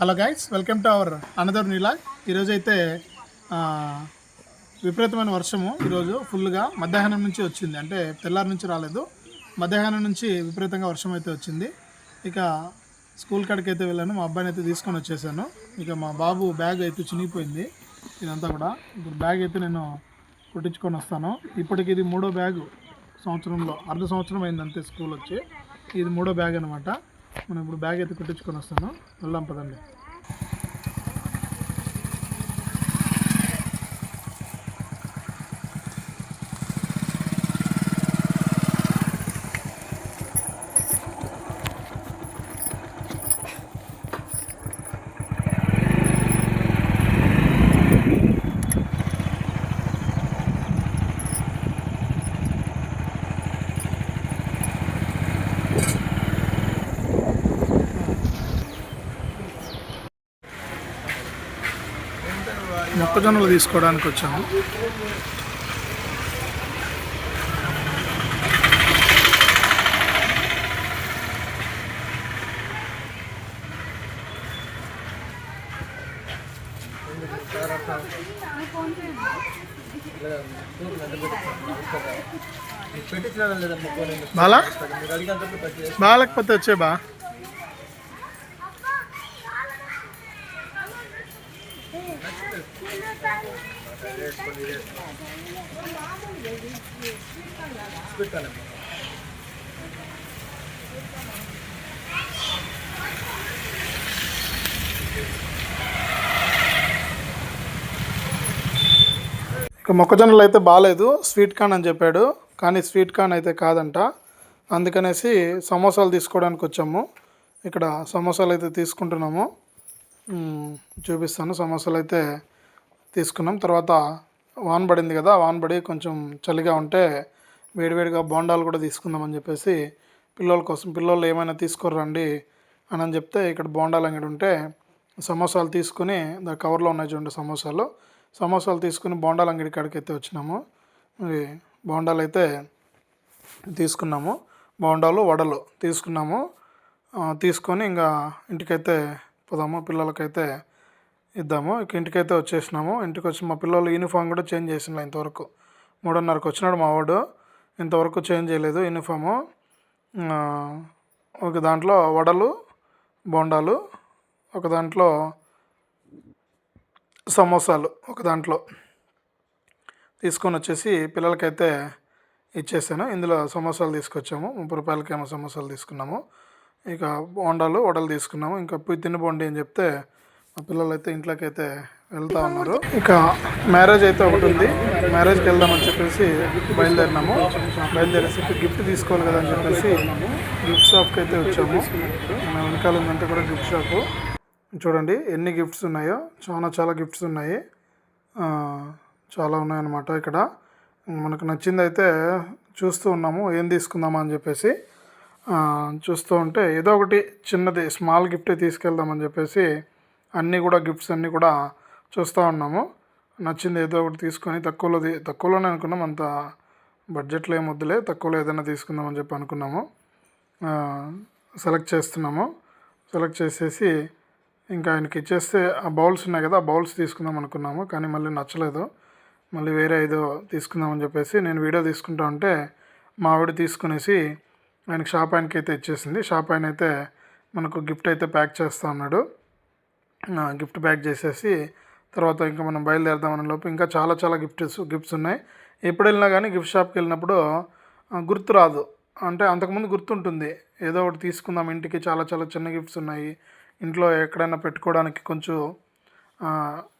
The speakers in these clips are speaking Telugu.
Hello guys welcome to our another నీలా ఈరోజు అయితే విపరీతమైన వర్షము. ఈరోజు ఫుల్గా మధ్యాహ్నం నుంచి వచ్చింది. అంటే తెల్లారి నుంచి రాలేదు. మధ్యాహ్నం నుంచి విపరీతంగా వర్షం అయితే వచ్చింది. ఇక స్కూల్ కాడికి అయితే వెళ్ళాను. మా అబ్బాయిని అయితే తీసుకొని వచ్చేసాను. ఇక మా బాబు బ్యాగ్ అయితే చినిగిపోయింది. ఇదంతా కూడా ఇప్పుడు బ్యాగ్ అయితే నేను కుట్టించుకొని వస్తాను. ఇప్పటికి ఇది మూడో బ్యాగు సంవత్సరంలో అర్ధ సంవత్సరం అయింది అంతే స్కూల్ వచ్చి. ఇది మూడో బ్యాగ్ అనమాట మనం ఇప్పుడు బ్యాగ్ అయితే కుట్టించుకొని వస్తాను వెళ్దాం పదండి. మొక్కజొన్నలు తీసుకోవడానికి వచ్చాము. బాల? బాలకపోతే వచ్చే బా? ఇక మొక్కజొన్నలు అయితే బాగాలేదు. స్వీట్ కార్న్ అని చెప్పాడు. కానీ స్వీట్ కార్న్ అయితే కాదంట. అందుకనేసి సమోసాలు తీసుకోవడానికి వచ్చాము. ఇక్కడ సమోసాలు అయితే తీసుకుంటున్నాము. చూపిస్తాను. సమోసాలు అయితే తీసుకున్నాం. తర్వాత వాన్ పడింది కదా వాన్ పడి కొంచెం చలిగా ఉంటే వేడివేడిగా బోండాలు కూడా తీసుకుందామని చెప్పేసి పిల్లల కోసం పిల్లలు ఏమైనా తీసుకురండి అని అని చెప్తే ఇక్కడ బోండాలు అంగడి ఉంటే సమోసాలు తీసుకుని దా కవర్లో ఉన్నాయి చూడండి సమోసాలు. సమోసాలు తీసుకుని బోండాల అంగడి కాడికి అయితే వచ్చినాము. మరి బోండాలు అయితే తీసుకున్నాము. బోండాలు వడలు తీసుకున్నాము. తీసుకొని ఇంకా ఇంటికైతే పోదాము పిల్లలకైతే ఇద్దాము. ఇక ఇంటికైతే వచ్చేసినాము. ఇంటికి వచ్చి మా పిల్లలు యూనిఫామ్ కూడా చేంజ్ చేసినా ఇంతవరకు. మూడున్నరకు వచ్చినాడు మా వాడు. ఇంతవరకు చేంజ్ చేయలేదు యూనిఫాము ఒక దాంట్లో వడలు బోండాలు ఒక దాంట్లో సమోసాలు ఒక దాంట్లో తీసుకొని వచ్చేసి పిల్లలకైతే ఇచ్చేసాను. ఇందులో సమోసాలు తీసుకొచ్చాము. ముప్పై రూపాయలకేమో సమోసాలు తీసుకున్నాము. ఇక బోండాలు వడలు తీసుకున్నాము. ఇంకా పోయి తిని బోండి అని చెప్తే మా పిల్లలు అయితే ఇంట్లోకి అయితే వెళ్తా ఉన్నారు. ఇక మ్యారేజ్ అయితే ఒకటి ఉంది. మ్యారేజ్కి వెళ్దామని చెప్పేసి బయలుదేరినాము. బయలుదేరేసి గిఫ్ట్ తీసుకోవాలి కదా అని చెప్పేసి గిఫ్ట్ షాప్కి అయితే వచ్చాము. మన వెనకాల ఉందంటే కూడా గిఫ్ట్ షాపు. చూడండి ఎన్ని గిఫ్ట్స్ ఉన్నాయో. చాలా చాలా గిఫ్ట్స్ ఉన్నాయి. ఆ, చాలా ఉన్నాయన్నమాట ఇక్కడ. మనకు నచ్చింది అయితే చూస్తూ ఉన్నాము. ఏం తీసుకుందామా అని చెప్పేసి చూస్తూ ఉంటే ఏదో ఒకటి చిన్నది స్మాల్ గిఫ్ట్ తీసుకెళ్దామని చెప్పేసి అన్నీ కూడా గిఫ్ట్స్ అన్నీ కూడా చూస్తూ ఉన్నాము. నచ్చింది ఏదో ఒకటి తీసుకొని తక్కువలో తక్కువలోనే అనుకున్నాం. అంత బడ్జెట్లో ఏం వద్దులే తక్కువలో ఏదైనా తీసుకుందామని చెప్పి అనుకున్నాము. సెలెక్ట్ చేస్తున్నాము. సెలెక్ట్ చేసేసి ఇంకా ఆయనకి ఇచ్చేస్తే ఆ బౌల్స్ ఉన్నాయి కదా ఆ బౌల్స్ తీసుకుందాం అనుకున్నాము. కానీ మళ్ళీ నచ్చలేదు. మళ్ళీ వేరే ఏదో తీసుకుందామని చెప్పేసి నేను వీడియో తీసుకుంటా ఉంటే మా ఆవిడ తీసుకునేసి ఆయనకి షాప్ ఆయనకి అయితే ఇచ్చేసింది. షాప్ ఆయన అయితే మనకు గిఫ్ట్ అయితే ప్యాక్ చేస్తా ఉన్నాడు గిఫ్ట్ ప్యాక్ చేసేసి తర్వాత ఇంకా మనం బయలుదేరదామన్న లోపు ఇంకా చాలా చాలా గిఫ్ట్స్ గిఫ్ట్స్ ఉన్నాయి. ఎప్పుడు వెళ్ళినా కానీ గిఫ్ట్ షాప్కి వెళ్ళినప్పుడు గుర్తు రాదు. అంటే అంతకుముందు గుర్తుంటుంది. ఏదో ఒకటి తీసుకుందాం ఇంటికి చాలా చాలా చిన్న గిఫ్ట్స్ ఉన్నాయి. ఇంట్లో ఎక్కడైనా పెట్టుకోవడానికి కొంచెం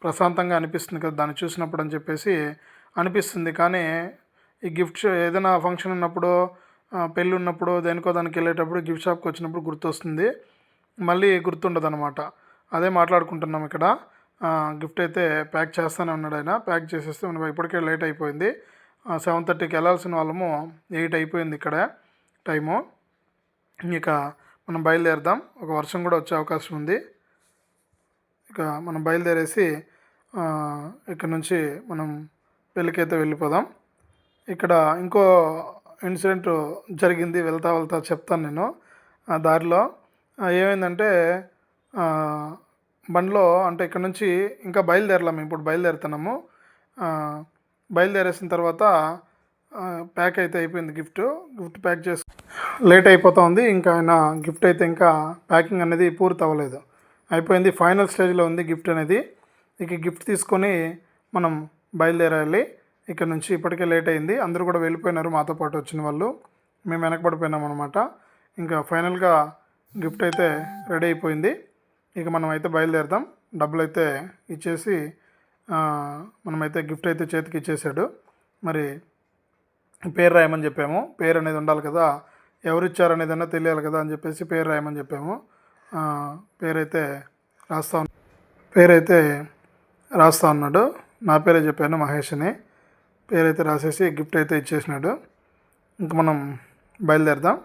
ప్రశాంతంగా అనిపిస్తుంది కదా దాన్ని చూసినప్పుడు అని చెప్పేసి అనిపిస్తుంది. కానీ ఈ గిఫ్ట్ ఏదైనా ఫంక్షన్ ఉన్నప్పుడు పెళ్ళి ఉన్నప్పుడు దేనికో దానికి వెళ్ళేటప్పుడు గిఫ్ట్ షాప్కి వచ్చినప్పుడు గుర్తొస్తుంది. మళ్ళీ గుర్తుండదు అనమాట అదే మాట్లాడుకుంటున్నాం ఇక్కడ. గిఫ్ట్ అయితే ప్యాక్ చేస్తానే ఉన్నాడు ఆయన. ప్యాక్ చేసేస్తే మనం ఇప్పటికే లేట్ అయిపోయింది. సెవెన్ థర్టీకి వెళ్ళాల్సిన వాళ్ళము ఎయిట్ అయిపోయింది ఇక్కడ టైము. ఇక మనం బయలుదేరదాం. ఒక వర్షం కూడా వచ్చే అవకాశం ఉంది. ఇక మనం బయలుదేరేసి ఇక్కడ నుంచి మనం పెళ్ళికైతే వెళ్ళిపోదాం. ఇక్కడ ఇంకో ఇన్సిడెంట్ జరిగింది. వెళ్తా వెళ్తా చెప్తాను నేను. ఆ దారిలో ఏమైందంటే బండిలో అంటే ఇక్కడ నుంచి ఇంకా బయలుదేరలేము ఇప్పుడు బయలుదేరుతున్నాము. బయలుదేరేసిన తర్వాత ప్యాక్ అయితే అయిపోయింది గిఫ్ట్. గిఫ్ట్ ప్యాక్ చేసి లేట్ అయిపోతుంది ఇంకా ఆయన గిఫ్ట్ అయితే ఇంకా ప్యాకింగ్ అనేది పూర్తి అవ్వలేదు. అయిపోయింది. ఫైనల్ స్టేజ్లో ఉంది గిఫ్ట్ అనేది. ఇక గిఫ్ట్ తీసుకొని మనం బయలుదేరాలి. ఇక్కడ నుంచి ఇప్పటికే లేట్ అయింది. అందరూ కూడా వెళ్ళిపోయినారు. మాతో పాటు వచ్చిన వాళ్ళు. మేము వెనకబడిపోయినాం అనమాట ఇంకా ఫైనల్గా గిఫ్ట్ అయితే రెడీ అయిపోయింది. ఇక మనం అయితే బయలుదేరదాం. డబ్బులు అయితే ఇచ్చేసి మనమైతే గిఫ్ట్ అయితే చేతికి ఇచ్చేసాడు. మరి పేరు రాయమని చెప్పాము. పేరు అనేది ఉండాలి కదా. ఎవరు ఇచ్చారు అనేది అన్నా తెలియాలి కదా అని చెప్పేసి పేరు రాయమని చెప్పాము. పేరైతే రాస్తా పేరైతే రాస్తా ఉన్నాడు. నా పేరే చెప్పాను మహేష్ అని పేరైతే రాసేసి గిఫ్ట్ అయితే ఇచ్చేసినాడు. ఇంక మనం బయలుదేరదాం.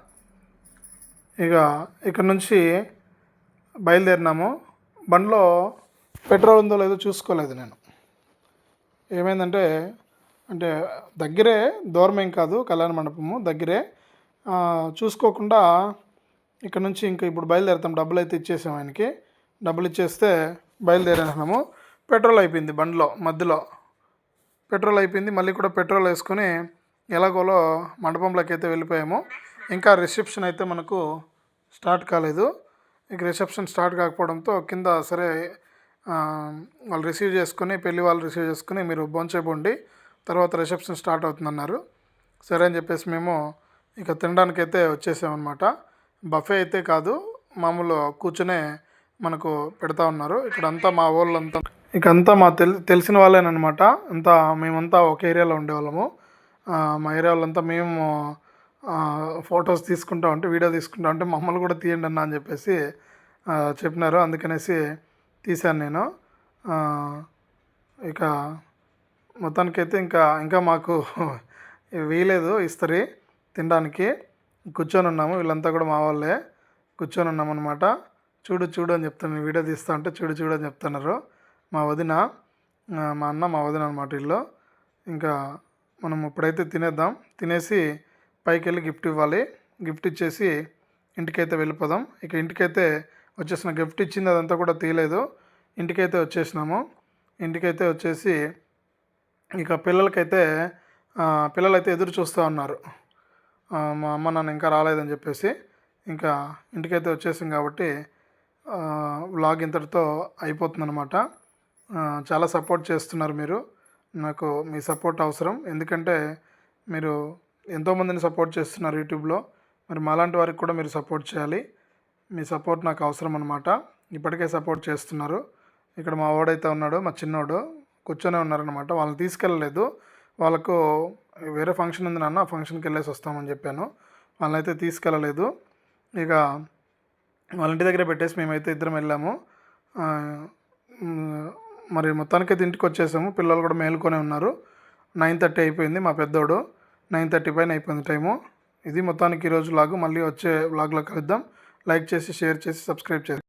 ఇక ఇక్కడ నుంచి బయలుదేరినాము. బండిలో పెట్రోల్ ఉందో లేదో చూసుకోలేదు నేను. ఏమైందంటే అంటే దగ్గరే దూరం ఏం కాదు కళ్యాణ మండపము దగ్గరే. చూసుకోకుండా ఇక్కడ నుంచి ఇంకా ఇప్పుడు బయలుదేరుతాం. డబ్బులు అయితే ఇచ్చేసాం ఆయనకి. డబ్బులు ఇచ్చేస్తే బయలుదేరేసినాము. పెట్రోల్ అయిపోయింది బండిలో మధ్యలో. పెట్రోల్ అయిపోయింది మళ్ళీ కూడా పెట్రోల్ వేసుకొని ఎలాగోలో మండపంలోకి అయితే వెళ్ళిపోయాము. ఇంకా రిసెప్షన్ అయితే మనకు స్టార్ట్ కాలేదు. ఇక రిసెప్షన్ స్టార్ట్ కాకపోవడంతో కింద సరే వాళ్ళు రిసీవ్ చేసుకుని పెళ్ళి వాళ్ళు రిసీవ్ చేసుకుని మీరు భోంచేపోండి తర్వాత రిసెప్షన్ స్టార్ట్ అవుతుందన్నారు. సరే అని చెప్పేసి మేము ఇక తినడానికైతే వచ్చేసామన్నమాట. బఫే అయితే కాదు మామూలు కూర్చునే మనకు పెడతా ఉన్నారు. ఇక్కడ అంతా మా వాళ్ళంతా ఇక అంతా మా తెలి తెలిసిన వాళ్ళేనమాట అంతా మేమంతా ఒక ఏరియాలో ఉండేవాళ్ళము. మా ఏరియా వాళ్ళంతా మేము ఫొటోస్ తీసుకుంటా ఉంటే వీడియో తీసుకుంటా ఉంటే మమ్మల్ని కూడా తీయండి అన్న అని చెప్పేసి చెప్పినారు. అందుకనేసి తీశాను నేను. ఇక మొత్తానికైతే ఇంకా ఇంకా మాకు వీలేదు ఇస్తరి తినడానికి. కూర్చొని ఉన్నాము వీళ్ళంతా కూడా మా వాళ్ళే. కూర్చొని ఉన్నామన్నమాట చూడు చూడు అని చెప్తాను. వీడియో తీస్తా అంటే చూడు చూడు అని చెప్తున్నారు. మా వదిన మా అన్న మా వదిన అనమాట వీళ్ళు. ఇంకా మనం ఇప్పుడైతే తినేద్దాం. తినేసి పైకి వెళ్ళి గిఫ్ట్ ఇవ్వాలి. గిఫ్ట్ ఇచ్చేసి ఇంటికైతే వెళ్ళిపోదాం. ఇక ఇంటికైతే వచ్చేసిన గిఫ్ట్ ఇచ్చింది అదంతా కూడా తీయలేదు. ఇంటికైతే వచ్చేసినాము. ఇంటికైతే వచ్చేసి ఇక పిల్లలకైతే పిల్లలైతే ఎదురు చూస్తూ ఉన్నారు. మా అమ్మ నాన్న ఇంకా రాలేదని చెప్పేసి ఇంకా ఇంటికైతే వచ్చేసాం కాబట్టి వ్లాగ్ ఇంతటితో అయిపోతుందన్నమాట. చాలా సపోర్ట్ చేస్తున్నారు మీరు. నాకు మీ సపోర్ట్ అవసరం. ఎందుకంటే మీరు ఎంతోమందిని సపోర్ట్ చేస్తున్నారు యూట్యూబ్లో. మరి మాలాంటి వారికి కూడా మీరు సపోర్ట్ చేయాలి. మీ సపోర్ట్ నాకు అవసరం అనమాట ఇప్పటికే సపోర్ట్ చేస్తున్నారు. ఇక్కడ మా వాడైతే ఉన్నాడు మా చిన్నోడు కూర్చొనే ఉన్నారనమాట వాళ్ళని తీసుకెళ్ళలేదు. వాళ్ళకు వేరే ఫంక్షన్ ఉంది నాన్న ఆ ఫంక్షన్కి వెళ్ళేసి వస్తామని చెప్పాను. వాళ్ళని అయితే తీసుకెళ్ళలేదు. ఇక వాళ్ళ ఇంటి దగ్గర పెట్టేసి మేమైతే ఇద్దరం వెళ్ళాము. మరి మొత్తానికైతే ఇంటికి వచ్చేసాము. పిల్లలు కూడా మేలుకొనే ఉన్నారు. నైన్ థర్టీ అయిపోయింది మా పెద్దోడు. నైన్ థర్టీ పైన అయిపోయింది టైము. ఇది మొత్తానికి ఈరోజు లాగు. మళ్ళీ వచ్చే వ్లాగ్లో కలుద్దాం. లైక్ చేసి షేర్ చేసి సబ్స్క్రైబ్ చేసి.